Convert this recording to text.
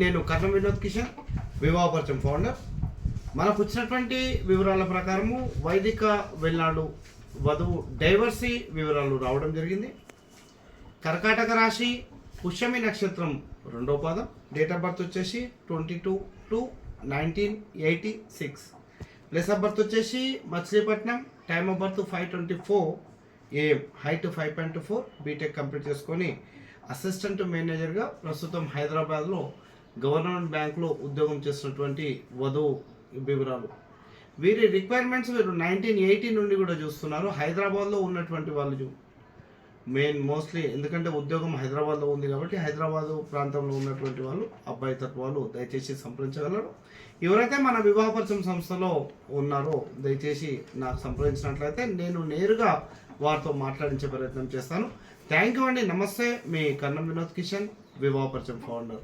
నేను కర్ణం వినోద్ కిషన్ వివాహపరిచయం ఫౌండర్ మనకు వచ్చినటువంటి వివరాల ప్రకారము వైదిక వెళ్ళాడు వధువు డైవర్సీ వివరాలు రావడం జరిగింది. కర్కాటక రాశి పుష్యమి నక్షత్రం రెండో పాదం డేట్ ఆఫ్ బర్త్ వచ్చేసి twenty two two nineteen eighty six place of birth వచ్చేసి Machilipatnam time of birth five twenty four AM height five point four BTech complete చేసుకొని అసిస్టెంట్ మేనేజర్గా ప్రస్తుతం హైదరాబాద్లో గవర్నమెంట్ బ్యాంకులో ఉద్యోగం చేస్తున్నటువంటి వధువు వివరాలు. వీరి రిక్వైర్మెంట్స్ వీరు నైన్టీన్ ఎయిటీ నుండి కూడా చూస్తున్నారు. హైదరాబాద్లో ఉన్నటువంటి వాళ్ళు మెయిన్ మోస్ట్లీ ఎందుకంటే ఉద్యోగం హైదరాబాద్లో ఉంది కాబట్టి హైదరాబాద్ ప్రాంతంలో ఉన్నటువంటి వాళ్ళు అబ్బాయి తత్వాలు దయచేసి సంప్రదించగలరు. ఎవరైతే మన వివాహపరిచయం సంస్థలో ఉన్నారో దయచేసి నాకు సంప్రదించినట్లయితే నేను నేరుగా వారితో మాట్లాడించే ప్రయత్నం చేస్తాను. థ్యాంక్ యూ అండి. నమస్తే. మీ కన్నం వినోద్ కిషన్ వివాహపరిచయం ఫౌండర్